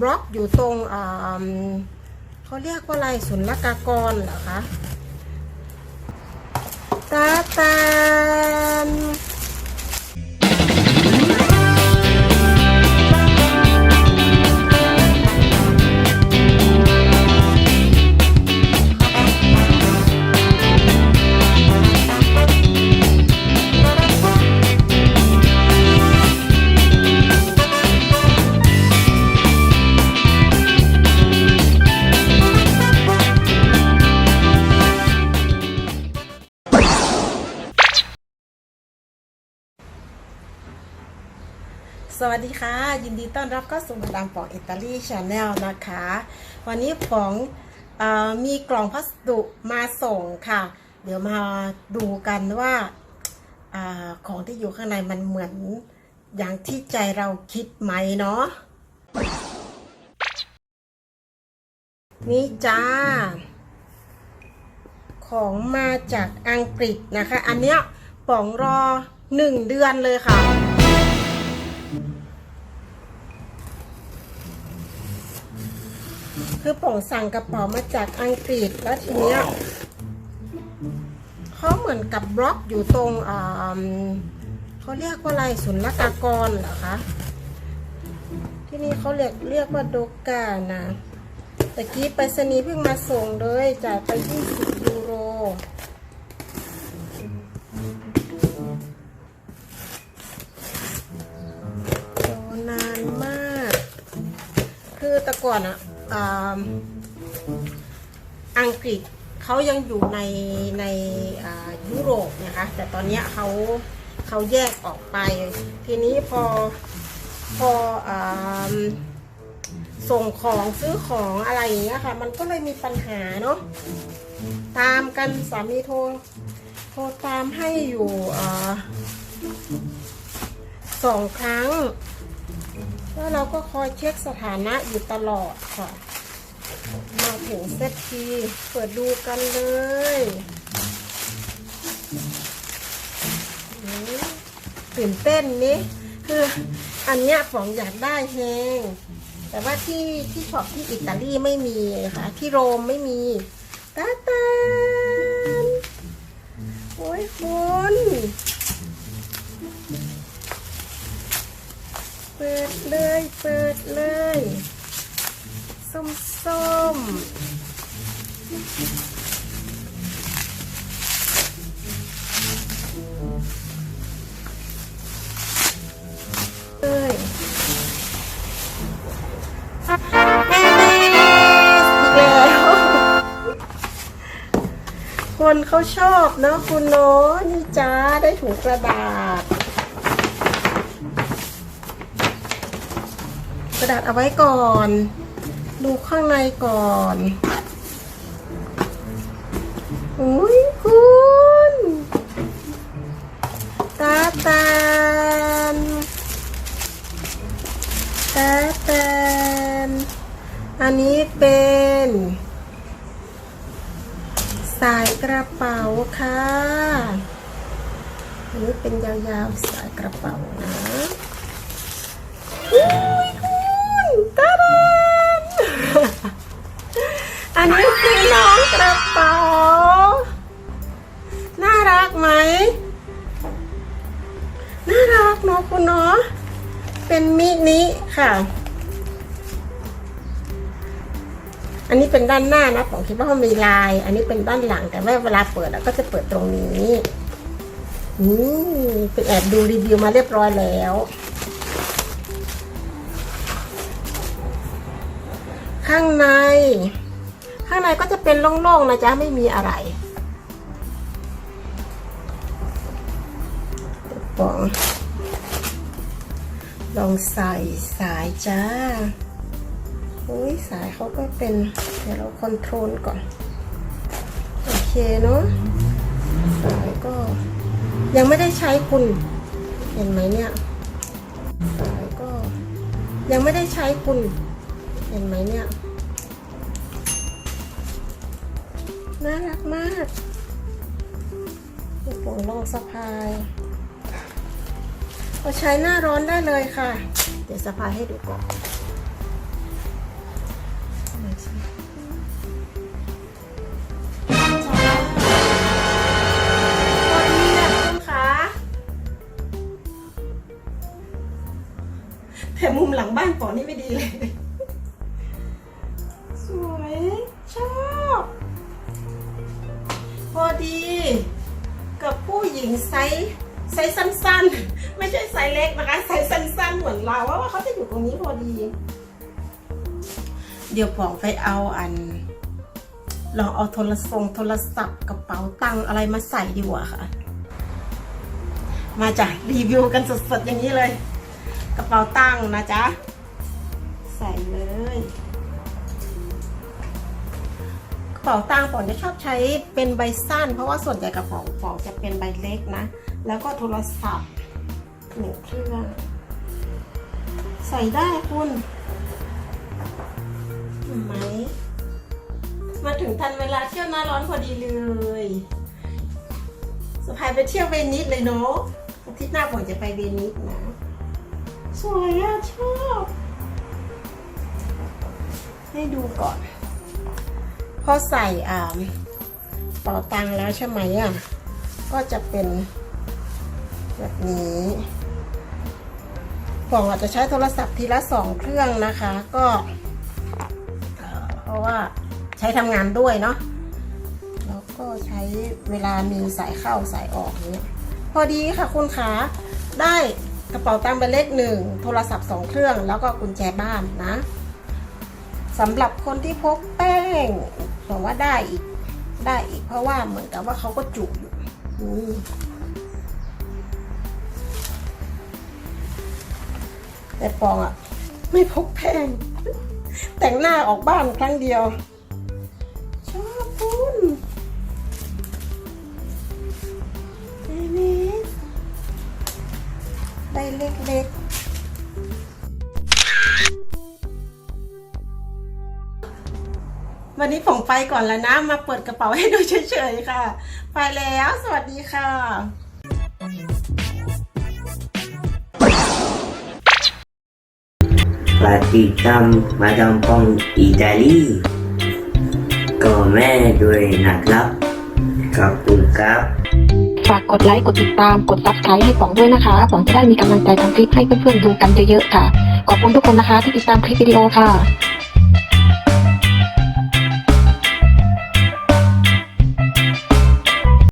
บล็อกอยู่ตรงเขาเรียกว่าอะไรศุลกากรเหรอคะตาตา สวัสดีค่ะ ยินดีต้อนรับเข้าสู่มาดามปองอิตาลีชาแนลนะคะ วันนี้ปองอมีกล่องพัสดุมาส่งค่ะ เดี๋ยวมาดูกันว่าอของที่อยู่ข้างในมันเหมือนอย่างที่ใจเราคิดไหมเนาะนี่จ้า ของมาจากอังกฤษนะคะ อันเนี้ยป๋องรอหนึ่งเดือนเลยค่ะ คือป๋องสั่งกระเป๋ามาจากอังกฤษแล้วทีเนี้ยเขาเหมือนกับบล็อกอยู่ตรงเขาเรียกว่าอะไรศุลกากรเหรอคะที่นี่เขาเรียกเรียกว่าโดกานะตะกี้ไปรษณีย์เพิ่งมาส่งเลยจ่ายไป 20 ยูโร นานมาก คือแต่ก่อนอะ อังกฤษเขายังอยู่ในในยุโรปนะคะแต่ตอนนี้เขาเขาแยกออกไป ทีนี้พอพออส่งของซื้อของอะไรอย่างเงี้ยค่ะ มันก็เลยมีปัญหาเนาะตามกันสามีโทรโทรตามให้อยู่อสองครั้ง เราก็คอยเช็คสถานะอยู่ตลอดค่ะ มาถึงเซตทีเปิดดูกันเลยตื่นเต้นนี้คืออันเนี้ยของอยากได้แฮงแต่ว่าที่ที่ช็อปที่อิตาลีไม่มีค่ะ ที่โรมไม่มีตาตานโอ้ยคุณ เปิดเลย เปิดเลย ส้มส้มเลยแล้วคนเขาชอบเนอะคุณเนาะนี่จ้าได้ถุงกระดาษ กระดาษเอาไว้ก่อน ดูข้างในก่อนอุ้ยคุณตาตานตาตานอันนี้เป็นสายกระเป๋าค่ะ อันนี้เป็นยาวๆสายกระเป๋านะ อุ้ยคุณตาดาน อันนี้คือน้องกระเป๋า น่ารักไหม น่ารักเนาะคุณเนาะ เป็นมินิค่ะ อันนี้เป็นด้านหน้านะผมคิดว่ามันมีลาย อันนี้เป็นด้านหลังแต่ว่าเวลาเปิดก็จะเปิดตรงนี้นี่เป็นแอบดูรีวิวมาเรียบร้อยแล้วข้างใน ข้างในก็จะเป็นโล่งๆนะจ๊ะไม่มีอะไรเดี๋ยวปองลองใส่สายจ้าอุ้ยสายเขาก็เป็นเดี๋ยวเราคอนโทรลก่อน โอเคเนาะสายก็ ยังไม่ได้ใช้คุณ เห็นไหมเนี่ยสายก็ ยังไม่ได้ใช้คุณ เห็นไหมเนี่ย น่ารักมากโปโลสะพายเราใช้หน้าร้อนได้เลยค่ะ เดี๋ยวสะพายให้ดูก่อนแต่มุมหลังบ้านปอนี่ไม่ดีเลย ญิงไซส์ไซส์สั้นๆ ไม่ใช่ไซส์เล็กนะคะไซส์สั้นๆ เหมือนเราว่าเขาจะอยู่ตรงนี้พอดี เดี๋ยวปองไปเอาอันลองเอาโทรศัพท์โทรศัพท์กระเป๋าตังอะไรมาใส่ดีกว่าค่ะ มาจ้ะรีวิวกันสดๆอย่างนี้เลย กระเป๋าตังนะจ๊ะ ใส่เลย เป๋าตังค์ปอนจะชอบใช้เป็นใบสั้น เพราะว่าส่วนใหญ่กระเป๋าปองจะเป็นใบเล็กนะ แล้วก็โทรศัพท์หนึ่งเครื่องใส่ได้คุณไหมมาถึงทันเวลาเที่ยวหน้าร้อนพอดีเลยสะพายไปเที่ยวเวนิสเลยเนาะอาทิตย์หน้าผมจะไปเวนิสนะ สวยอะชอบ ให้ดูก่อน อใส่อ่าเป๋าตังค์แล้วใช่ไหมอะ ก็จะเป็นแบบนี้ผมอาจจะใช้โทรศัพท์ทีละสองเครื่องนะคะ ก็ เพราะว่าใช้ทำงานด้วยเนาะแล้วก็ใช้เวลามีสายเข้าสายออกเนี้ยพอดีค่ะคุณขาได้กระเป๋าตังค์ใบเล็กหนึ่งโทรศัพท์สองเครื่อง แล้วก็กุญแจบ้านนะสำหรับคนที่พกแป้ง บอกว่าได้อีก ได้อีก เพราะว่าเหมือนกับว่าเขาก็จุอยู่นี่แต่ปองอะไม่พกแป้งแต่งหน้าออกบ้านครั้งเดียว ชอบคุณเอเมสได้เล็กๆ วันนี้ผมไปก่อนแล้วนะ มาเปิดกระเป๋าให้ดูเฉยๆค่ะ ไปแล้ว สวัสดีค่ะฝากติดตามมาดามปองอิตาลีก็แม่ด้วยนะครับขอบคุณครับ ฝากกดไลค์ กดติดตาม กดซับสไครต์ให้ป๋องด้วยนะคะป๋องจะได้มีกำลังใจทำคลิปให้เพื่อนๆดูกันเยอะๆค่ะ ขอบคุณทุกคนนะคะที่ติดตามคลิปวิดีโอค่ะ